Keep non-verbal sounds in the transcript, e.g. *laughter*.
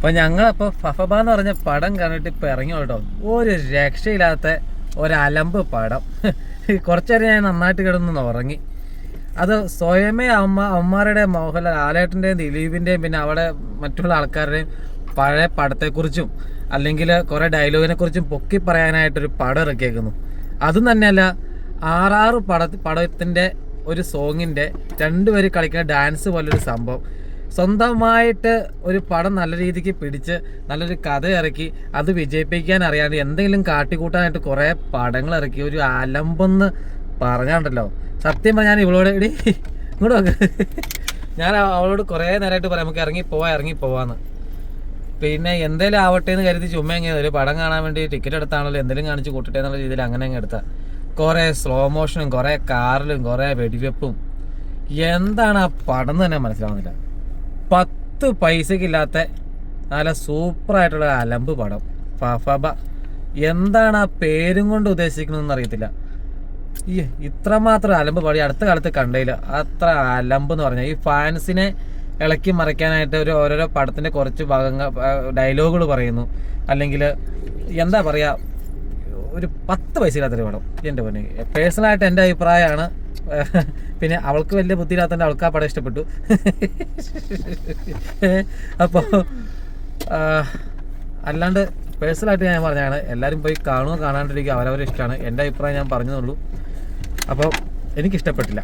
അപ്പൊ ഞങ്ങളപ്പോ ഫഫബ എന്ന് പറഞ്ഞ പടം കണ്ടിട്ട് ഇപ്പൊ ഇറങ്ങി കേട്ടോ ഒരു രക്ഷയില്ലാത്ത ഒരലമ്പ് പടം. *laughs* കുറച്ചേരം ഞാൻ നന്നായിട്ട് കിടന്നു ഉറങ്ങി. അത് സ്വയമേ അമ്മ അമ്മമാരുടെ മോഹൻലാൽ ആലേട്ടന്റെയും ദിലീപിന്റെയും പിന്നെ അവിടെ മറ്റുള്ള ആൾക്കാരുടെയും പഴയ പടത്തെക്കുറിച്ചും അല്ലെങ്കിൽ കുറേ ഡയലോഗിനെ കുറിച്ചും പൊക്കി പറയാനായിട്ടൊരു പടം ഇറക്കിയേക്കുന്നു അതും തന്നെയല്ല ആറാറ് പട പടത്തിന്റെ ഒരു സോങ്ങിന്റെ രണ്ടുപേര് കളിക്കുന്ന ഡാൻസ് പോലൊരു സംഭവം. സ്വന്തമായിട്ട് ഒരു പടം നല്ല രീതിക്ക് പിടിച്ച് നല്ലൊരു കഥ ഇറക്കി അത് വിജയിപ്പിക്കാൻ അറിയാണ്ട് എന്തെങ്കിലും കാട്ടിക്കൂട്ടാനായിട്ട് കുറേ പടങ്ങൾ ഇറക്കി. ഒരു അലമ്പെന്ന് പറഞ്ഞാണ്ടല്ലോ. സത്യം പറഞ്ഞാൽ ഇവളോട് എടി ഇങ്ങോട്ട് നോക്ക് ഞാൻ അവളോട് കുറേ നേരമായിട്ട് പറയാം നമുക്ക് ഇറങ്ങി പോവാ ഇറങ്ങി പോവാന്ന്. പിന്നെ എന്തേലും ആവട്ടെ എന്ന് കരുതി ചുമ്മാ എങ്ങനെ ഒരു പടം കാണാൻ വേണ്ടി ടിക്കറ്റ് എടുത്താണല്ലോ എന്തെങ്കിലും കാണിച്ച് കൂട്ടട്ടെ എന്നുള്ള രീതിയിൽ അങ്ങനെ അങ്ങ് എടുത്താ. കുറേ സ്ലോ മോഷനും കുറേ കാറിലും കുറേ വെടിവെപ്പും. എന്താണ് ആ പടം തന്നെ മനസ്സിലാവുന്നില്ല. പത്ത് പൈസക്കില്ലാത്ത നല്ല സൂപ്പറായിട്ടുള്ള അലമ്പ് പടം. ഫഫബ. എന്താണ് ആ പേരും കൊണ്ട് ഉദ്ദേശിക്കുന്നതെന്ന് അറിയത്തില്ല. ഈ ഇത്രമാത്രം അലമ്പ് പാടി അടുത്ത കാലത്ത് കണ്ടില്ല അത്ര അലമ്പ് എന്ന് പറഞ്ഞാൽ ഈ ഫാൻസിനെ ഇളക്കി മറിക്കാനായിട്ട് ഒരു ഓരോരോ പടത്തിന്റെ കുറച്ച് ഭാഗങ്ങൾ ഡയലോഗുകൾ പറയുന്നു. അല്ലെങ്കിൽ എന്താ പറയാ ഒരു പത്ത് പൈസ ഇല്ലാത്തൊരു പടം എന്റെ പൊന്നെ. പേഴ്സണലായിട്ട് എന്റെ അഭിപ്രായമാണ്. പിന്നെ അവൾക്ക് വലിയ ബുദ്ധിയില്ലാത്തതിന്റെ അവൾക്ക് ആ പടം ഇഷ്ടപ്പെട്ടു. അപ്പോൾ അല്ലാണ്ട് പേഴ്സണലായിട്ട് ഞാൻ പറഞ്ഞതാണ് എല്ലാവരും പോയി കാണുക കാണാണ്ടിരിക്കുക അവരവരെ ഇഷ്ടമാണ്. എന്റെ അഭിപ്രായം ഞാൻ പറഞ്ഞതുള്ളൂ. അപ്പോൾ എനിക്കിഷ്ടപ്പെട്ടില്ല.